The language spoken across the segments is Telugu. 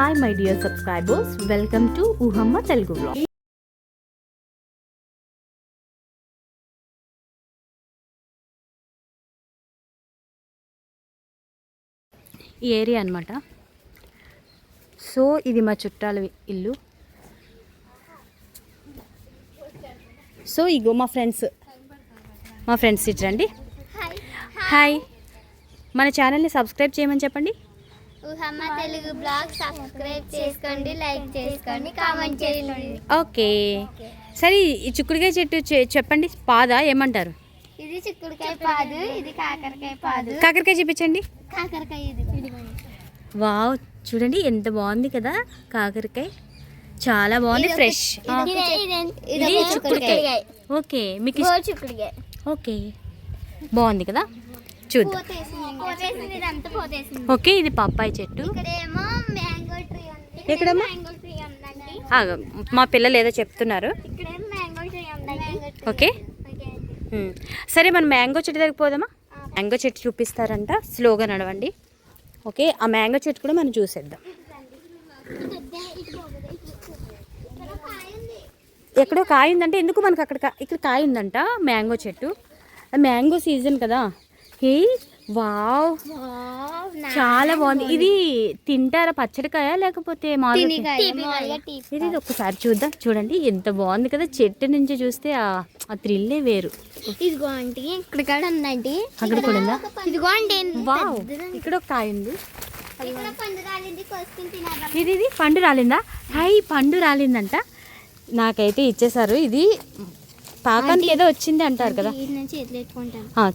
Hi my dear subscribers welcome to Oohamma Telugu blog ఈ ఏరియా అనమాట సో ఇది మా చుట్టాల ఇల్లు. సో ఇగో మా ఫ్రెండ్స్. మా ఫ్రెండ్స్ ఇట్రండి హాయ్ మన ఛానల్ని సబ్స్క్రైబ్ చేయమని చెప్పండి. ఊహమ్మ తెలుగు బ్లాగ్ సబ్స్క్రైబ్ చేసుకోండి లైక్ చేసుకోండి కామెంట్ చేయండి. ఓకే. సరే ఈ చిక్కుడుకాయ చెట్టు చె- చెప్పండి పాద ఏమంటారు? ఇది చిక్కుడుకాయ పాదు ఇది కాకరకాయ పాదు. కాకరకాయ చూపించండి. కాకరకాయ ఇది వావ్ చూడండి ఎంత బాగుంది కదా కాకరకాయ. చాలా బాగుంది ఫ్రెష్. ఇది చిక్కుడుకాయ. ఓకే మీకు ఇష్ట- చిక్కుడుకాయ. ఓకే. బాగుంది కదా? చూద్దాం. ఓకే ఇది పప్పాయి చెట్టు. ఇక్కడేమో మ్యాంగో ట్రీ ఉంది. ఎక్కడమ్మా? మా పిల్లలు ఏదో చెప్తున్నారు. ఓకే. సరే మనం మ్యాంగో చెట్టు దగ్గరికి పోదామా? మ్యాంగో చెట్టు చూపిస్తారంట. స్లోగా నడవండి. ఓకే ఆ మ్యాంగో చెట్టు కూడా మనం చూసేద్దాం. ఎక్కడో కాయ ఉందంటే ఎందుకు మనకు అక్కడ కా- ఇక్కడ కాయ ఉందంట మ్యాంగో చెట్టు. మ్యాంగో సీజన్ కదా. Hey wow. చాలా బాగుంది. ఇది తింటారా పచ్చడికాయ లేకపోతే మామూలుగా ఇది ఇది ఒకసారి చూద్దాం. చూడండి ఎంత బాగుంది కదా. చెట్టు నుంచి చూస్తే ఆ థ్రిల్లే వేరు. ఇదిగో ఆంటీ ఇక్కడ కూడా ఉందండి. అక్కడ కూడా ఉందా? ఇదిగో అండి వావ్. ఇక్కడ ఒక కాయ ఉంది. ఇది ఇది పండు రాలిందా? హై పండు రాలిందంట. నాకైతే ఇచ్చేసారు ఇది పాకానికి ఏదో వచ్చింది అంటారు కదా.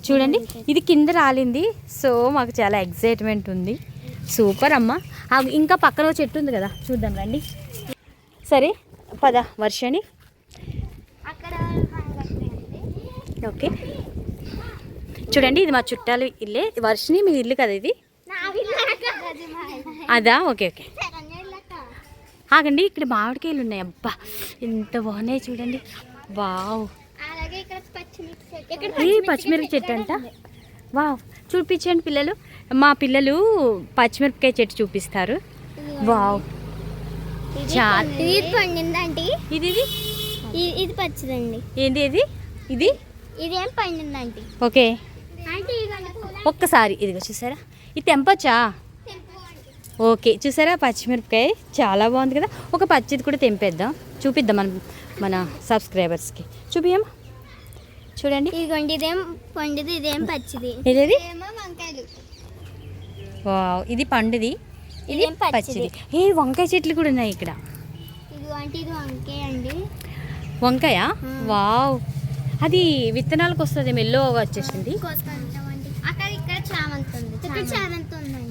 చూడండి. ఇది కింద రాలింది. సో మాకు చాలా ఎగ్జైట్మెంట్ ఉంది. సూపర్ అమ్మ. ఇంకా పక్కన చెట్టు ఉంది కదా. చూద్దాం రండి. సరే పద వర్షని. ఓకే. చూడండి ఇది మా చుట్టాలు ఇల్లే. వర్షిని మీ ఇల్లు కదా ఇది. అది ఓకే ఓకే. ఆగండి ఇక్కడ మామిడికాయలు ఉన్నాయి. అబ్బా ఎంత బాగున్నాయి చూడండి. వావ్. ఏ పచ్చిమిరపకాయ చెట్టు అంట. వావ్. చూపించండి పిల్లలు. మా పిల్లలు పచ్చిమిరపకాయ చెట్టు చూపిస్తారు. వావ్. ఇది ఇది పండిందండి. ఇది ఇది? ఇది ఇది పచ్చిదండి. ఏంటి ఇది? ఇది? ఇదేం పండిందండి. ఓకే. ఒక్కసారి. ఇదిగో చూసారా? ఇది తెంపొచ్చా. ఓకే. చూసారా? పచ్చిమిరపకాయ చాలా బాగుంది కదా. ఒక పచ్చిది కూడా తెంపేద్దాం. చూపిద్దాం మనం మన సబ్స్క్రైబర్స్కి. చూపియమ్మా చూడండి. ఇదిగోండి ఇదేం పండిది ఇదేం పచ్చిది. ఏమో వంకాయలు. వావ్ ఇది పండుది ఇది పచ్చిది. ఏ వంకాయ చెట్లు కూడా ఉన్నాయి ఇక్కడ. ఇది వంకాయ అండి. వంకాయ. వావ్. అది విత్తనాలకు వస్తుంది మెల్లో వచ్చేసింది.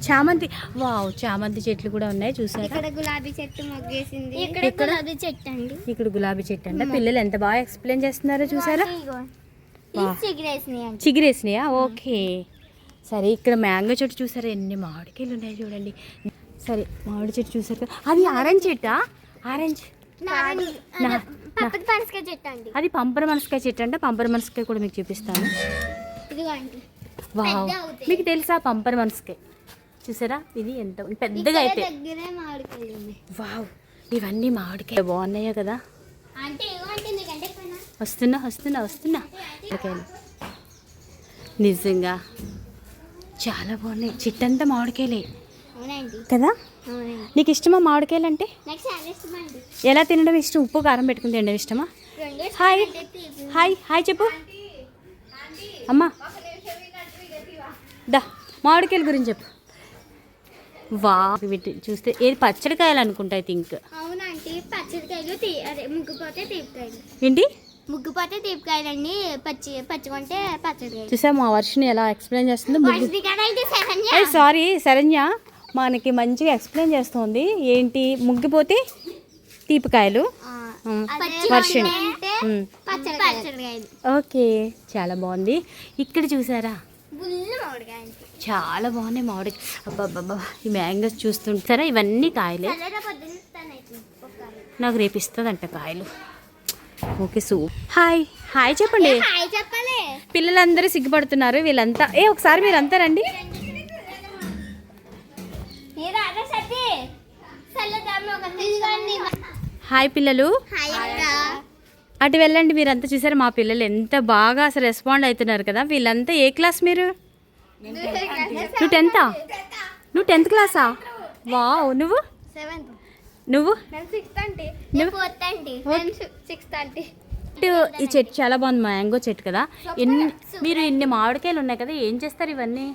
చామంతి వావ్ చామంతి చెట్లు కూడా ఉన్నాయి చూసారా? ఇక్కడ గులాబీ చెట్టు మొగ్గేసింది. ఇక్కడ? గులాబీ చెట్టు అండి ఇక్కడ గులాబీ చెట్టు అంట పిల్లలు ఎంత బాగా ఎక్స్ప్లెయిన్ చేస్తున్నారో చూసారా? చిగురేసినాయి ఓకే. సరే ఇక్కడ మ్యాంగో చెట్టు చూసారా? ఎన్ని మామిడికాయలు ఉన్నాయి చూడండి. సరే మామిడి చెట్టు చూసారు కదా. అది ఆరెంజ్ చెట్టా? ఆరెంజ్. అదే, పంపర మనసకాయ చెట్టు అంటే. పంపర మనసకాయ కూడా మీకు చూపిస్తాను. వావ్. మీకు తెలుసా పంపర మనసకాయ? చూసారా? ఇది ఎంత పెద్దగా అయితే. వావ్. ఇవన్నీ మామిడికాయ బాగున్నాయో కదా? అంటే ఇగో అంటే ఎందుకంటే పైన వస్తున్నా వస్తున్నా వస్తున్నా. మామిడికాయలు నిజంగా. చాలా బాగున్నాయి. చిట్టంతా మామిడికాయలే. కదా? నీకు ఇష్టమా మామిడికాయలు అంటే ఎలా తినడం ఇష్టం? ఉప్పు కారం పెట్టుకుని తినడం ఇష్టమా? హాయ్. హాయ్. హాయ్ చెప్పు. అమ్మా. దా మామిడికాయల గురించి చెప్పు. వా వీటి చూస్తే ఏది పచ్చడికాయలు అనుకుంటా ఐ థింక్. పచ్చడికాయలు ఏంటి? ముగ్గుపోతే తీపికాయలు అండి పచ్చి పచ్చిగుంటే పచ్చడికాయలు చూసా మా వర్షని ఎలా ఎక్స్ప్లెయిన్ చేస్తుందో? ముగ్గు సారీ శరణ్య. మనకి మంచిగా ఎక్స్ప్లెయిన్ చేస్తుంది. ఏంటి? ముగ్గిపోతే తీపికాయలు పచ్చడి పచ్చడికాయలు. ఓకే చాలా బాగుంది. ఇక్కడ చూసారా? చాలా బాగున్నాయి మామిడి అబ్బాబ్బా ఈ మ్యాంగోస్ చూస్తుంటారా? ఇవన్నీ కాయలే. నాకు రేపు ఇస్తుందంట కాయలు. ఓకే సూ. హాయ్. హాయ్ చెప్పండి. పిల్లలందరూ సిగ్గుపడుతున్నారు వీళ్ళంతా. ఏ ఒకసారి రండి. రాధా సతీ. ఇదిగోండి. హాయ్ పిల్లలు. అటు వెళ్ళండి మీరు అంతా చూసారు మా పిల్లలు ఎంత బాగా అసలు రెస్పాండ్ అవుతున్నారు కదా. వీళ్ళంతా ఏ క్లాస్ మీరు? నువ్వు టెన్తా నువ్వు టెన్త్ క్లాసా వావ్ నువ్వు సెవెంత్ నువ్వు? ఈ చెట్టు చాలా బాగుంది మ్యాంగో చెట్టు కదా. ఎన్ని మీరు ఇన్ని మామిడికాయలు ఉన్నాయి కదా ఏం చేస్తారు ఇవన్నీ?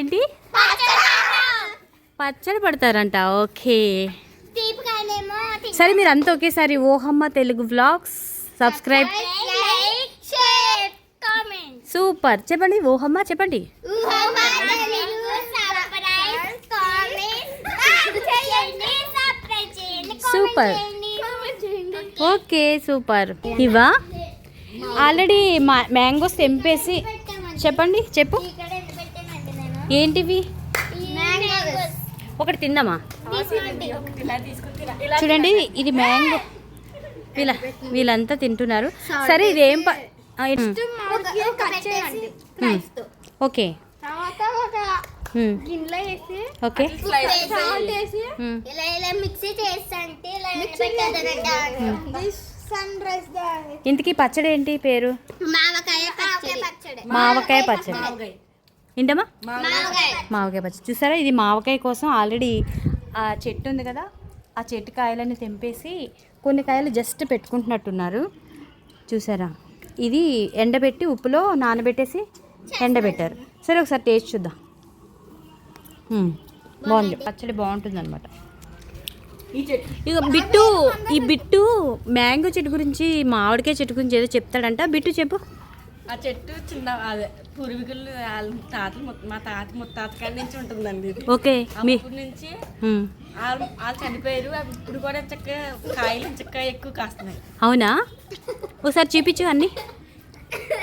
ఏంటి? పచ్చడి పడతారంట ఓకే. సరే మీరు అంతా ఒకేసారి Ohamma Telugu vlogs subscribe. Super. చెప్పండి ఓహమ్మ చెప్పండి. Super. Okay super. ఇవా? ఆల్రెడీ మా మ్యాంగోస్ తెంపేసి చెప్పండి చెప్పు. ఏంటివి? ఒకటి తిందామా? చూడండి ఇది మ్యాంగో. వీళ్ళ వీళ్ళంతా తింటున్నారు. సరే ఇది. ఓకే. గిన్నెలో వేసి ఓకే సాల్ట్ వేసి ఉమ్, ఇలా ఇలా మిక్సీ చేస్తుంటే ఇలా పెట్టేదనంటే సన్ రైస్ ఇంతకీ పచ్చడి ఏంటి పేరు? మావకాయ పచ్చడి. మావకాయ పచ్చడి. ఏంటమ్మా? మావకాయ. మావకాయ పచ్చడి. చూసారా? ఇది మావకాయ కోసం ఆల్రెడీ ఆ చెట్టు ఉంది కదా? ఆ చెట్టు కాయలన్నీ తెంపేసి కొన్ని కాయలు జస్ట్ పెట్టుకుంటున్నట్టున్నారు. చూసారా? ఇది ఎండబెట్టి ఉప్పులో నానబెట్టేసి ఎండబెట్టారు. సరే ఒకసారి టేస్ట్ చూద్దాం. బాగుంది. పచ్చడి బాగుంటుంది అనమాట ఇక బిట్టు ఈ బిట్టు మ్యాంగో చెట్టు గురించి మామిడికాయ చెట్టు గురించి ఏదో చెప్తాడంట. బిట్టు చెప్పు. ఆ చెట్టు చిన్న అదే పూర్వీకులు వాళ్ళ తాతలు ముత్త- మా తాత ముత్తాత కాడి నుంచి ఉంటుందండి ఓకే. నుంచి. వాళ్ళు వాళ్ళు చనిపోయారు. అవి ఇప్పుడు కూడా చక్కగా కాయలు చక్కగా ఎక్కువ కాస్తున్నాయి. అవునా? ఒకసారి చూపించు అన్నీ.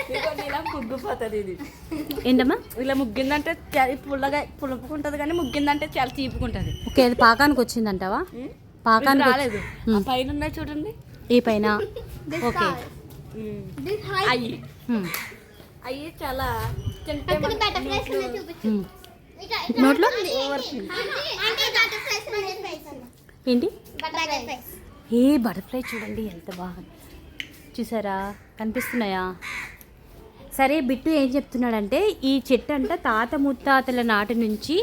ఇలా ముగ్గిపోతుంది ఇది. ఏంటమ్మా? ఇలా ముగ్గిందంటే చా- పుల్లగా పులుపుకుంటుంది కానీ ముగ్గిందంటే చాలా తీపుకుంటుంది ఓకే అది పాకానికి వచ్చిందంటావా? పాకానికి వచ్చి- రాలేదు. ఆ పైన ఉన్నాయి చూడండి. ఈ పైన? ఓకే. అయ్యి. మ్మ్. అయ్యి చాలా తింటే మనకి బటర్ఫ్లైస్ చూపించు. మ్మ్. నోట్లో? అంటే బటర్ఫ్లైస్ ఏంటి? బటర్ఫ్లైస్ ఏ బటర్ఫ్లై చూడండి ఎంత బాగా చూసారా? కనిపిస్తున్నాయా? సరే బిట్టు ఏం చెప్తున్నాడంటే ఈ చెట్టు అంట తాత ముత్తాతల నాటి నుంచి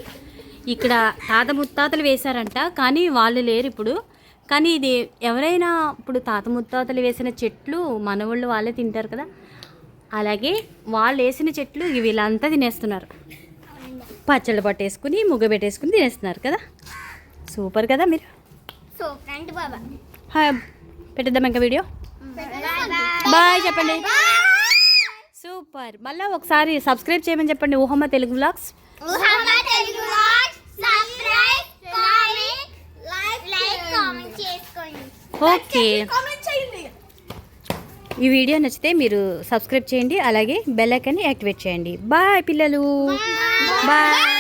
ఇక్కడ తాత ముత్తాతలు వేశారంట కానీ వాళ్ళు లేరు ఇప్పుడు. కానీ ఇది ఎవరైనా ఇప్పుడు తాత ముత్తాతలు వేసిన చెట్లు మనవాళ్ళు వాళ్ళే తింటారు కదా. అలాగే వాళ్ళు వేసిన చెట్లు ఇవి వీళ్ళంతా తినేస్తున్నారు. పచ్చళ్ళు పట్టేసుకుని ముగ్గ పెట్టేసుకుని తినేస్తున్నారు కదా. సూపర్ కదా మీరు. పెట్టేద్దాం ఇంకా వీడియో. బాయ్ చెప్పండి. సూపర్. మళ్ళీ ఒకసారి సబ్స్క్రైబ్ చేయమని చెప్పండి. ఊహమ్మ తెలుగు వ్లాగ్స్. చేసుకోండి. ఓకే. ఈ వీడియో నచ్చితే మీరు సబ్స్క్రైబ్ చేయండి. అలాగే బెల్ ఐకాన్ని యాక్టివేట్ చేయండి. బాయ్ పిల్లలు. బాయ్.